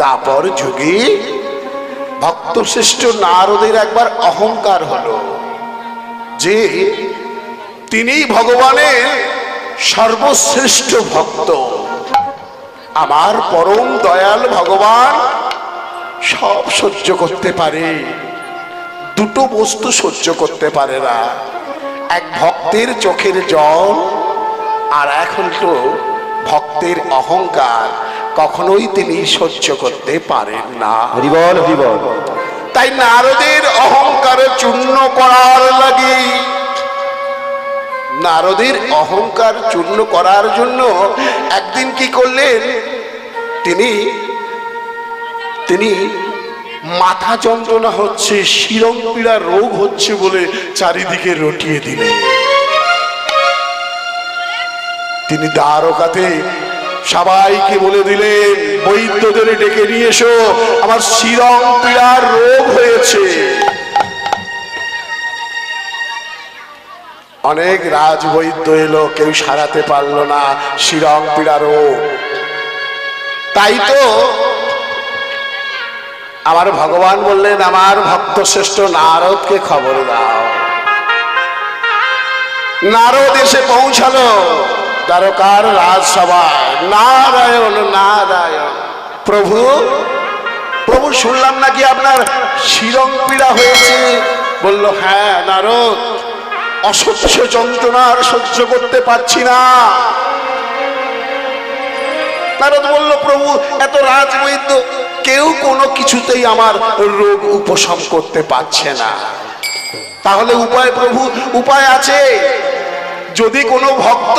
দাপর যুগে ভক্তশ্রেষ্ঠ নারদের একবার অহংকার হলো, যে তিনি ভগবানের সর্বশ্রেষ্ঠ ভক্ত। আমার পরম দয়াল ভগবান সব সহ্য করতে পারে, দুটো বস্তু সহ্য করতে পারে না, এক ভক্তের চোখের জল আর এখন তো ভক্তের অহংকার। কখনোই তিনি সহ্য করতে পারেন না। হরিবল হরিবল। তাই নারদের অহংকার চূর্ণ করার লাগে। নারদের অহংকার চূর্ণ করার জন্য একদিন কি করলেন? তিনি তিনি মাথা যন্ত্রণা হচ্ছে শিরং পীড়া রোগ হচ্ছে বলে চারিদিকে রটিয়ে দিলেন। তিনি দ্বারকাতে সবাইকে বলে দিলেন, বৈদ্যদের ডেকে নিয়ে এসো, আমার শিরং পীড়ার রোগ হয়েছে। অনেক রাজবৈদ্য এলো, কেউ সারাতে পারল না শিরং পীড়া রোগ। তাই তো আমার ভগবান বললেন, আমার ভক্ত শ্রেষ্ঠ নারদকে খবর দাও। নারদ এসে পৌঁছালো। দ্বারকার রাজসভায়। নারায়ণ নারায়ণ। প্রভু প্রভু শুনলাম নাকি আপনার শিরং পীড়া হয়েছে? বলল হ্যাঁ নারদ, অসহ্য যন্ত্রণার সহ্য করতে পারছি না। নারদ বলল, প্রভু, এত রাজবৈদ্য কেউ কোনো কিছুতেই আমার রোগ উপশম করতে পারছে না। তাহলে উপায় প্রভু, উপায় আছে। যদি কোনো ভক্ত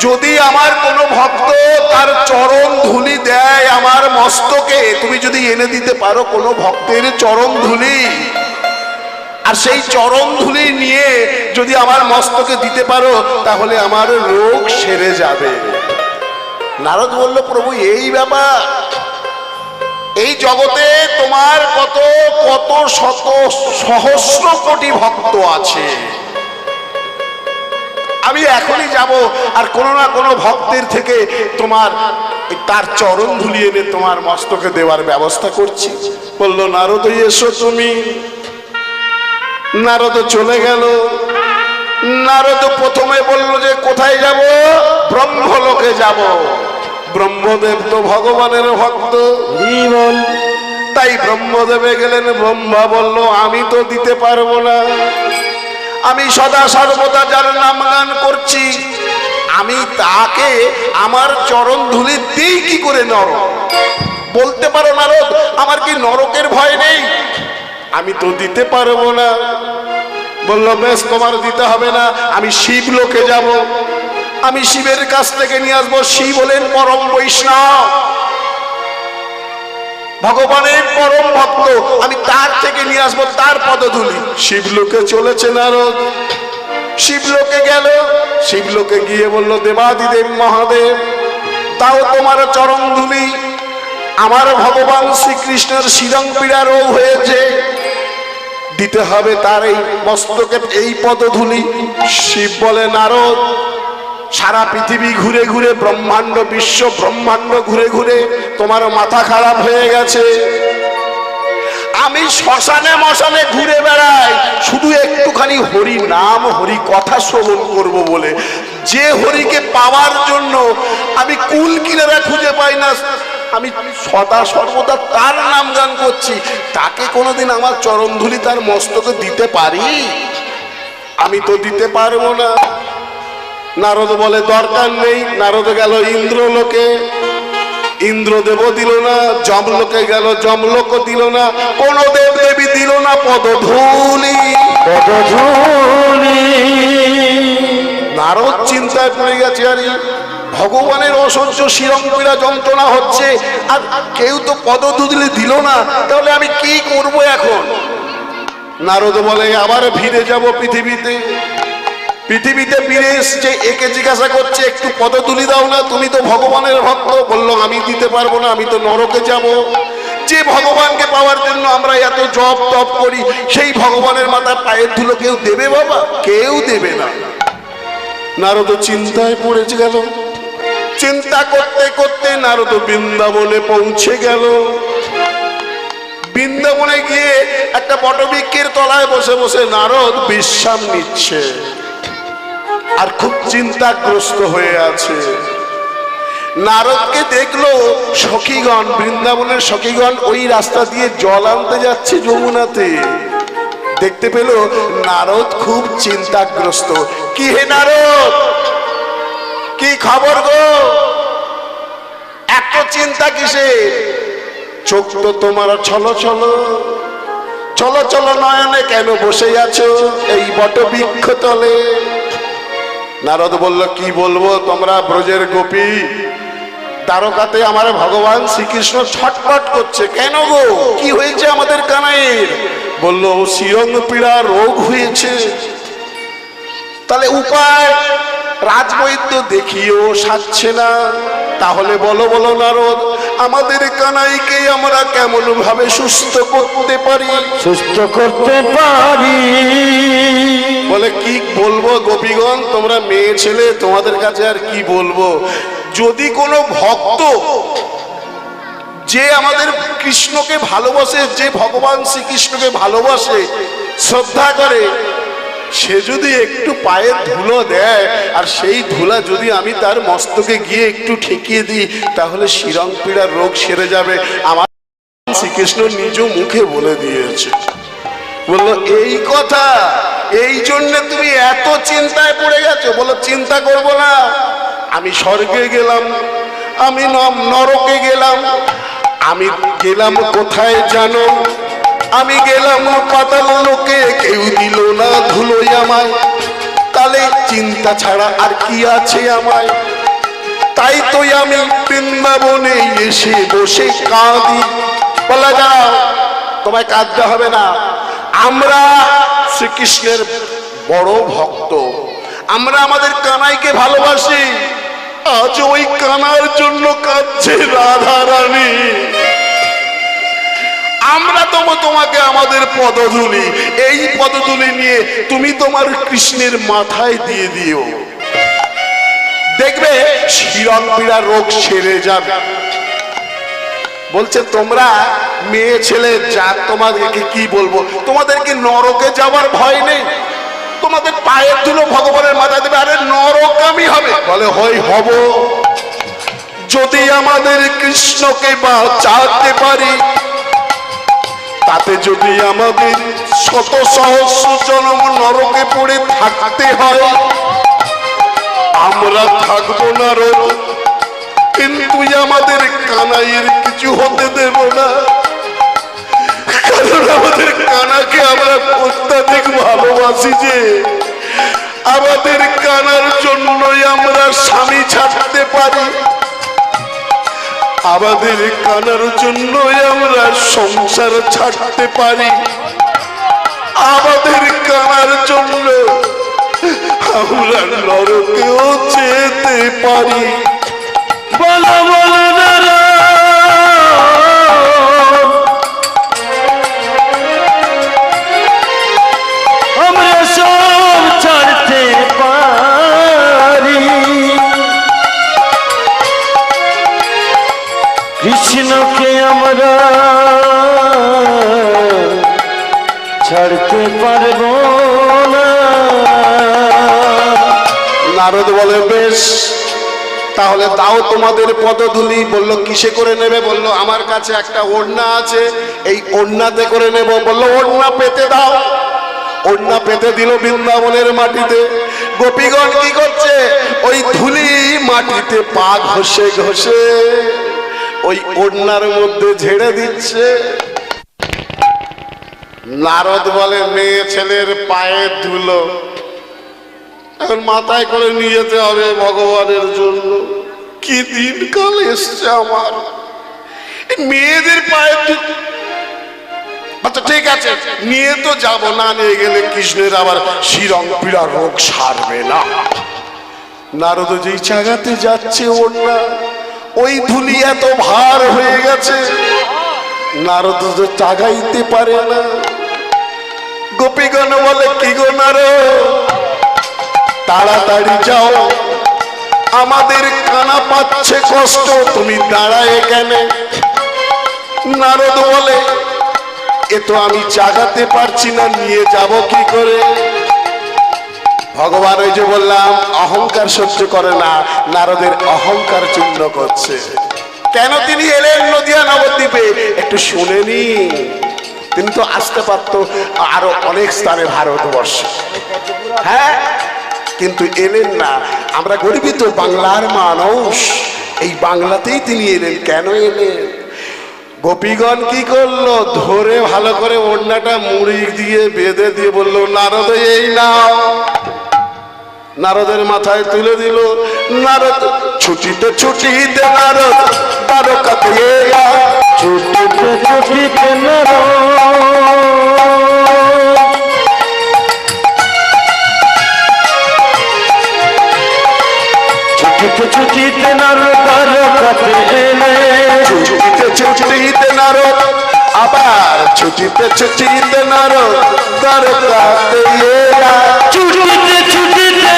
যদি আমার কোনো ভক্ত তার চরণ ধুলি দেয় আমার মস্তকে, তুমি যদি এনে দিতে পারো কোনো ভক্তের চরণ ধুলি? আর সেই চরণ ধুলি নিয়ে যদি আমার মস্তকে দিতে পারো, তাহলে আমার রোগ সেরে যাবে। নারদ বলল, প্রভু, এই ব্যাপার। এই জগতে তোমার কত কত শত সহস্র কোটি ভক্ত আছে। আমি এখনই যাব আর কোনো না কোনো ভক্তের থেকে তোমার তার চরণ ধুলি এনে তোমার মস্তকে দেওয়ার ব্যবস্থা করছি। বলল নারদ এসো তুমি। নারদ চলে গেল। নারদ প্রথমে বলল যে কোথায় যাব? ব্রহ্মলোকে যাব। ব্রহ্মদেব তো ভগবানের ভক্ত। তাই ব্রহ্মদেবে গেলেন ব্রহ্মা বলল আমি তো দিতে পারব না। আমি সদা সর্বদা যার নাম গান করছি। আমি তাকে আমার চরণ ধুলি দিই কি করে নর বলতে পারো নারদ, আমার কি নরকের ভয় নেই? আমি তো দিতে পারব না। বলল, বেশ, তোমার দিতে হবে না, আমি শিব লোকে যাব। আমি শিবের কাছ থেকে নিয়ে আসব। শিব হলেন পরম বৈষ্ণব। ভগবানের পরম ভক্ত, আমি তার থেকে নিয়ে আসব, তার পদধূলি শিবলোকে চলেছে নারদ। শিবলোকে গেল। শিবলোকে গিয়ে বলল, দেবাদিদেব মহাদেব, তাও তোমার চরণ ধুলি। আমার ভগবান শ্রীকৃষ্ণের শিরং পীড়া রোগ হয়েছে। দিতে হবে তার এই মস্তকে এই পদধূলি শিব বলে, নারদ সারা পৃথিবী ঘুরে ঘুরে, ব্রহ্মাণ্ড বিশ্ব, ব্রহ্মাণ্ড ঘুরে ঘুরে তোমার মাথা খারাপ হয়ে গেছে। আমি শ্মশানে মশানে ঘুরে বেড়াই, শুধু একটুখানি হরি নাম, হরি কথা শ্রবণ করব বলে। যে হরিকে পাওয়ার জন্য আমি কুল কিনারা খুঁজে পাই না, আমি সদা সর্বদা তার নাম গান করছি। তাকে কোনোদিন আমার চরণধুলি তার মস্তকে দিতে পারি? আমি তো দিতে পারব না। নারদ বলে দরকার নেই। নারদ গেল ইন্দ্রলোকে। ইন্দ্রদেব দিল না যমলোকে গেল যমলোক দিল না কোন দেব দেবী দিল না পদধূলি। পদধূলি। নারদ চিন্তায় পড়ে গেছে আরে ভগবানের অসহ্য শিরঙ্গীরা যন্ত্রণা হচ্ছে আর কেউ তো পদধূলি দিল না তাহলে আমি কি করব এখন? নারদ বলে আবার ফিরে যাব পৃথিবীতে। পৃথিবীতে ফিরে এসছে, একে জিজ্ঞাসা করছে, একটু পদ তুলি দাও না, তুমি তো ভগবানের ভক্ত। বলল, আমি দিতে পারব না, আমি তো নরকে যাব। যে ভগবানকে পাওয়ার জন্য আমরা এত জপ তপ করি, সেই ভগবানের মাথার পায়ের ধুলো কেউ দেবে বাবা? কেউ দেবে না। নারদ চিন্তায় পড়েছে গেল। চিন্তা করতে করতে নারদ বৃন্দাবনে পৌঁছে গেল। বৃন্দাবনে গিয়ে একটা বটবৃক্ষের তলায় বসে বসে নারদ বিশ্রাম নিচ্ছে। আর খুব চিন্তাগ্রস্ত হয়ে আছে। নারদকে দেখল সখীগণ, বৃন্দাবনের সখীগণ ওই রাস্তা দিয়ে জল আনতে যাচ্ছে যমুনাতে। দেখতে পেল নারদ খুব চিন্তাগ্রস্ত। কি হে নারদ? কি খবর গো? এত চিন্তা কিসে? চোখ তো তোমার ছলো ছলো। চলো চলো নয়নে কেন বসে আছো এই বটবৃক্ষ তলে নারদ বলল, কি বলব তোমরা ব্রজের গোপী? দ্বারকাতে আমার ভগবান শ্রীকৃষ্ণ ছটপট করছে। কেন গো? কি হয়েছে আমাদের কানাইয়ের? বলল শিরং পীড়া রোগ হয়েছে। তাহলে উপায় রাজবৈদ্য দেখিও সাচ্ছে না। তাহলে বলো বলো নারদ, আমাদের কানাইকে আমরা কেমন ভাবে সুস্থ করতে পারি? সুস্থ করতে পারি। বলে, কি বলব গোপীগণ? তোমরা মেয়ে ছেলে, তোমাদের কাছে আর কি বলব? যদি কোনো ভক্ত যে আমাদের কৃষ্ণকে ভালোবাসে, যে ভগবান শ্রীকৃষ্ণকে ভালোবাসে, শ্রদ্ধা করে, সে যদি একটু পায়ের ধুলো দেয়, আর সেই ধুলা যদি আমি তার মস্তকে গিয়ে একটু ঠেকিয়ে দিই, তাহলে শিরং পীড়ার রোগ সেরে যাবে। আমার শ্রীকৃষ্ণ নিজ মুখে বলে দিয়েছে। বলল, এই কথা এই জন্য তুমি এত চিন্তায় পড়ে গেছো। বলো, চিন্তা করব না। আমি স্বর্গে গেলাম, আমি নরকে গেলাম। আমি গেলাম কোথায় জানো? আমি গেলাম পাতাল লোকে, কেউ দিল না ধুলোই আমায়। তাহলে চিন্তা ছাড়া আর কি আছে আমায়? তাই তো আমি বৃন্দাবনে এসে বসে কাঁদি। বলা যাও তোমায় কাঁদতে হবে না। আমরা শ্রীকৃষ্ণের বড় ভক্ত। আমরা আমাদের কানাইকে ভালোবাসি। আজ ওই কানার জন্য কাঁদছে রাধা রানী আমরা তো তোমাকে আমাদের পদধূলি। এই পদধূলি নিয়ে তুমি তোমার কৃষ্ণের মাথায় দিয়ে দিও। দেখবে শিরং পীড়া রোগ সেরে যাবে। বলছে, তোমরা মেয়ে ছেলে, যা তোমাদেরকে কি বলব? তোমাদেরকে নরকে যাওয়ার ভয় নেই। তোমাদের পায়ের ধুলো ভগবানের মাথায় দেবে, আরে নরকামি হবে। বলে হয় হব। যদি আমাদের কৃষ্ণকে বাঁচাতে পারি, তাতে যদি আমাদের শত সহস্র জন্ম নরকে পড়ে থাকতে হয়, আমরা থাকব না রো কিন্তু আমাদের কানাইয়ের কিছু হতে দেব না। কারণ আমাদের কানাকে আমরা অত্যাধিক ভালোবাসি যে, আমাদের কানার জন্যই আমরা স্বামী ছাড়তে পারি। আমাদের কানার জন্যই আমরা সংসার ছাড়তে পারি। আমাদের কানার জন্য আমরা নরকেও যেতে পারি। বলা, বলো। নারদ বলে, বেশ, তাহলে দাও তোমাদের পদধূলি। বলল, কিসে করে নেবে? বলল, আমার কাছে একটা ওড়না আছে, এই ওড়নাতে করে নেব। বলল, ওড়না পেতে দাও। ওড়না পেতে দিল বৃন্দাবনের মাটিতে। গোপীগণ কি করছে? ওই ধুলি মাটিতে পা ঘষে ঘষে ওই ওড়নার মধ্যে ঝেড়ে দিচ্ছে। নারদ বলে, মেয়ে ছেলের পায়ের ধুলো। এখন মাথায় করে নিয়ে যেতে হবে ভগবানের জন্য। কি দিনকাল এসছে আমার। মেয়েদের পায়ে আচ্ছা ঠিক আছে। নিয়ে তো যাব, না নিয়ে গেলে কৃষ্ণের আবার শিরং পীড়া রোগ সারবে না। নারদ যেই জায়গাতে যাচ্ছে ওর না, ওই ধুলি এত ভার হয়ে গেছে। নারদ তো চাগাইতে পারে না। গোপীগণ বলে, কি গো নারদ? তাড়াতাড়ি যাও। আমাদের কানা পাচ্ছে কষ্ট, তুমি দাঁড়ায় কেন। নারদ বলে, এ তো আমি জাগাতে পারছি না, নিয়ে যাব কি করে? ভগবান ওই যে বললাম, অহংকার সহ্য করে না, নারদের অহংকার চূর্ণ করছে। কেন তিনি এলেন নদিয়া নবদ্বীপে? একটু শুনেনি তিনি তো আসতে পারতো আরও অনেক স্থানে ভারতবর্ষ। হ্যাঁ? কিন্তু এলেন না। আমরা গরিবিত বাংলার মানুষ। এই বাংলাতেই তিনি এলেন। কেন এলেন? গোপীগণ কি করল? ধরে ভালো করে ওড়নাটা মুড়ি দিয়ে বেঁধে দিয়ে বলল, নারদ, এই নাও। নারদের মাথায় তুলে দিল, নারদ, ছুটিতে ছুটিতে নারদ, তারকাতে এলা। ছুটিতে ছুটিতে নর ছুটিতে ছুটিতে নর এলে ছুটিতে ছুটিতে নারদ আবার ছুটিতে ছুটিতে নারদ তারকাতে এলা। ছুটিতে ছুটিতে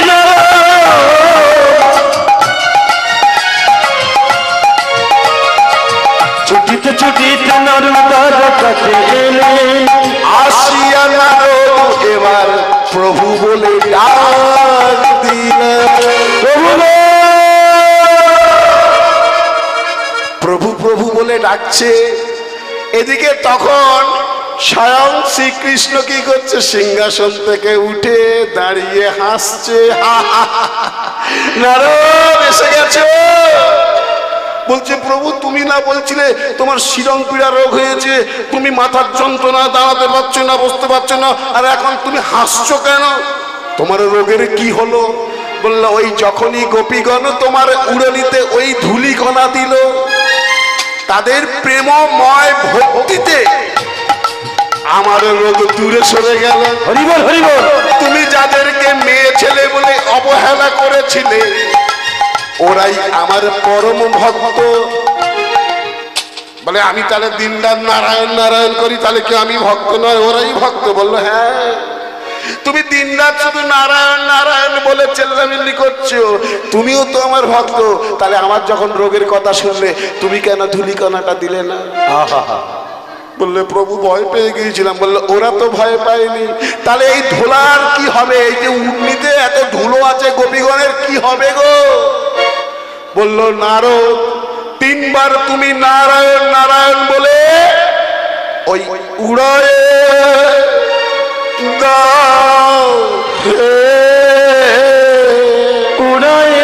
ছুটিতে ছুটিতে নর তারকাতে এলে আসিয়া নারদ এবার প্রভু ডাকছে। এদিকে তখন স্বয়ং শ্রীকৃষ্ণ কি করছে? সিংহাসন থেকে উঠে দাঁড়িয়ে হাসছে। এসে গেছো? বলছে, প্রভু, তুমি না বলছিলে তোমার শিরং পীড়া রোগ হয়েছে? তুমি মাথার যন্ত্রণা, দাঁড়াতে পারছ না, বসতে পারছ না, আর এখন তুমি হাসছো কেন? তোমার রোগের কি হলো? বলল, ওই যখনই গোপীগণ তোমার উড়নিতে ওই ধুলি কণা দিল তাদের প্রেমময় ভক্তিতে আমার রোগ দূরে সরে গেল। হরিবল হরিবল। তুমি যাদেরকে মেয়ে ছেলে বলে অবহেলা করেছিলে ওরাই আমার পরম ভক্ত। বলে আমি তাহলে দিনরাত নারায়ণ নারায়ণ করি তাহলে কি আমি ভক্ত নয়? ওরাই ভক্ত। বলল হ্যাঁ। তুমি দিনরাত শুধু নারায়ণ নারায়ণ বলে চেল্লামিল্লি করছ। তুমিও তো আমার ভক্ত। তাহলে আমার যখন রোগের কথা শুনলে, তুমি কেন ধুলিকণাটা দিলে না? বললে, প্রভু ভয় পেয়ে গিয়েছিলাম। বলল, ওরা তো ভয় পায়নি। তাহলে এই ধুলার কি হবে? এই যে উর্নিতে এত ধুলো আছে, গোপীগণের কি হবে গো? বলল, নারদ, তিনবার তুমি নারায়ণ নারায়ণ বলে ওই উড়ায়ে দাও। হে উড়াই